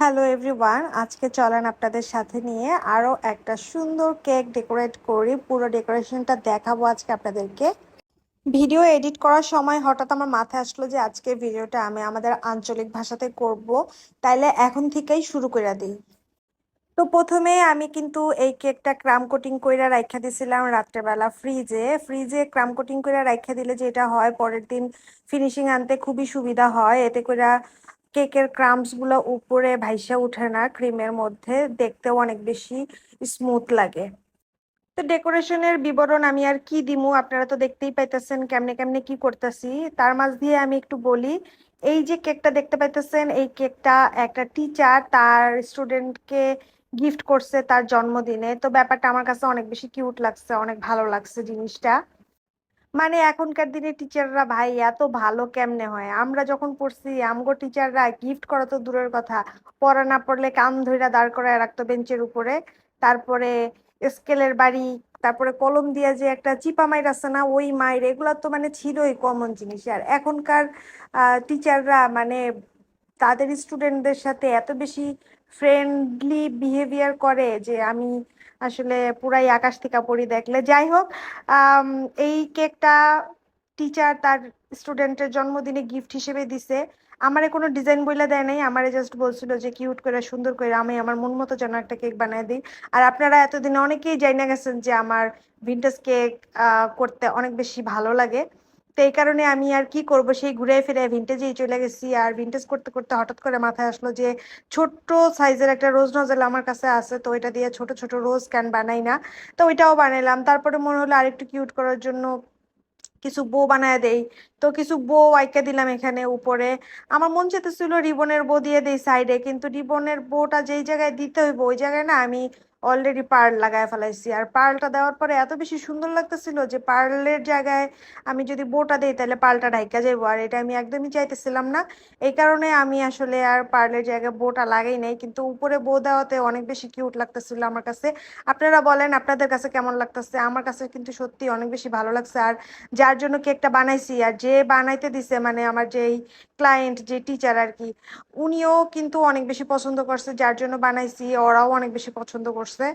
Hello everyone আজকে চলেন আপনাদের সাথে নিয়ে আরও একটা সুন্দর কেক ডেকোরেট করি। পুরো ডেকোরেশনটা দেখাবো আজকে আপনাদেরকে। ভিডিও এডিট করার সময় হঠাৎ আমার মাথায় আসলো যে আজকে ভিডিওটা আমি আমাদের আঞ্চলিক ভাষাতে করব। তাইলে এখন থেকেই শুরু করে দিই। তো প্রথমে আমি কিন্তু এই কেকটা ক্রাম কোটিং কইরা রাইখা দিছিলাম রাত্রেবেলা ফ্রিজে। ফ্রিজে ক্রাম কোটিং কইরা রাইখা দিলে যেটা হয়, পরের দিন ফিনিশিং আনতে খুবই সুবিধা হয়। এতে কইরা কেকের ক্রামসগুলো উপরে ভাইসা উঠে না, ক্রিমের মধ্যে। দেখতেও অনেক বেশি স্মুথ লাগে। তো ডেকোরেশনের বিবরণ আমি আর কি দিমু? আপনারা তো দেখতেই পাইতেছেন কেমনে কেমনে কি করতেছি। তার মাঝ দিয়ে আমি একটু বলি, এই যে কেকটা দেখতে পাইতেছেন, এই কেকটা একটা টিচার তার স্টুডেন্টকে গিফট করছে তার জন্মদিনে। তো ব্যাপারটা আমার কাছে অনেক বেশি কিউট লাগছে, অনেক ভালো লাগছে জিনিসটা। মানে এখনকার দিনে টিচাররা ভাই, এত ভালো কেমনে হয়? আমরা যখন পড়ছি, আমগো টিচাররা গিফট করা তো দূরের কথা। পড়া না পড়লে কান ধইরা দাঁড় করায় রাখতো বেঞ্চের উপরে। তারপরে স্কেলের বাড়ি, তারপরে কলম দিয়া যে একটা চিপা মাইর আছে না, ওই মাইর, এগুলো তো মানে ছিলই কমন জিনিস। আর এখনকার টিচাররা মানে তাদের স্টুডেন্টদের সাথে এত বেশি ফ্রেন্ডলি বিহেভিয়ার করে যে আমি আসলে পুরাই আকাশ থেকে পড়ি দেখলে। যাই হোক এই কেকটা টিচার তার স্টুডেন্টের জন্মদিনে গিফট হিসেবে দিছে। আমারে কোনো ডিজাইন বইলে দেয় নাই, আমারে জাস্ট বলছিল যে কিউট করে, সুন্দর করে আমি আমার মন মতো যেন একটা কেক বানায় দিই। আর আপনারা এতদিন অনেকেই জাইনা গেছেন যে আমার ভিন্টেজ কেক করতে অনেক বেশি ভালো লাগে। তো এই কারণে আমি আর কি করব? সেই ঘুরে ফিরে ভিন্টেজেই চলে গেছি। আর ভিন্টেজ করতে করতে হঠাৎ করে মাথায় আসলো যে, ছোট্ট সাইজের একটা রোজ নজেল আমার কাছে আছে। তো ওইটা দিয়ে ছোট ছোট রোজ ক্যান বানাই না। তো ওইটাও বানাইলাম। তারপরে মনে হলো আরেকটু কিউট করার জন্য কিছু বো বানায় দেই। তো কিছু বো আইকা দিলাম এখানে উপরে। আমার মন চেতেছিল রিবনের বো দিয়ে দেই সাইডে কিন্তু রিবনের বোটা যেই জায়গায় দিতে হইব, ওই জায়গায় না আমি অলরেডি পার্ল লাগায় ফেলাইছি। আর পার্লটা দেওয়ার পরে এত বেশি সুন্দর লাগতেছিল যে পার্লের জায়গায় আমি যদি বোটা দিই তাহলে পার্লটা ঢাইকা যাইবো। আর এটা আমি একদমই চাইতেছিলাম না। এই কারণে আমি আসলে আর পার্লের জায়গায় বোটা লাগাই নাই, কিন্তু উপরে বো দেওয়াতে অনেক বেশি কিউট লাগতেছিল আমার কাছে। আপনারা বলেন, আপনাদের কাছে কেমন লাগতেছে? আমার কাছে কিন্তু সত্যি অনেক বেশি ভালো লাগছে। আর যার জন্য কেকটা বানাইছি, আর যে বানাইতে দিছে মানে আমার যেই ক্লায়েন্ট যে টিচার আর কি উনিও কিন্তু অনেক বেশি পছন্দ করছে, যার জন্য বানাইছি, ওরাও অনেক বেশি পছন্দ করছে।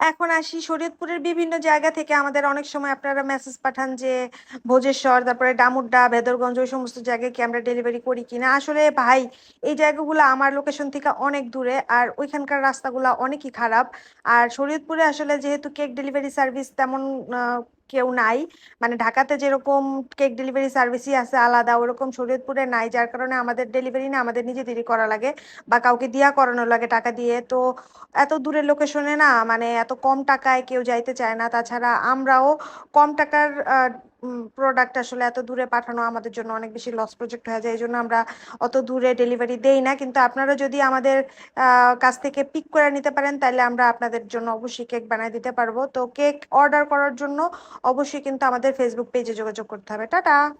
এখন আসি শরীয়তপুরের বিভিন্ন জায়গা থেকে আমাদের অনেক সময় আপনারা মেসেজ পাঠান যে ভোজেশ্বর, তারপরে ডামুড্ডা, ভেদরগঞ্জ, ওই সমস্ত জায়গায় কি আমরা ডেলিভারি করি কিনা। আসলে ভাই, এই জায়গাগুলো আমার লোকেশন থেকে অনেক দূরে, আর ওইখানকার রাস্তাগুলো অনেকই খারাপ। আর শরীয়তপুরে আসলে যেহেতু কেক ডেলিভারি সার্ভিস তেমন কেউ নাই। মানে ঢাকাতে যেরকম কেক ডেলিভারি সার্ভিসই আছে আলাদা, ওরকম শরীয়তপুরে নাই, যার কারণে আমাদের ডেলিভারি না আমাদের নিজেদেরই করা লাগে বা কাউকে দিয়া করানো লাগে টাকা দিয়ে। তো এত দূরের লোকেশনে না মানে এত কম টাকায় কেউ যাইতে চায় না। তাছাড়া আমরাও কম টাকার প্রোডাক্ট আসলে এত দূরে পাঠানো আমাদের জন্য অনেক বেশি লস প্রজেক্ট হয়ে যায়। এই জন্য আমরা অত দূরে ডেলিভারি দেই না। কিন্তু আপনারা যদি আমাদের কাছ থেকে পিক করে নিতে পারেন, তাহলে আমরা আপনাদের জন্য অবশ্যই কেক বানিয়ে দিতে পারব। তো কেক অর্ডার করার জন্য অবশ্যই কিন্তু আমাদের ফেসবুক পেজে যোগাযোগ করতে হবে। টাটা!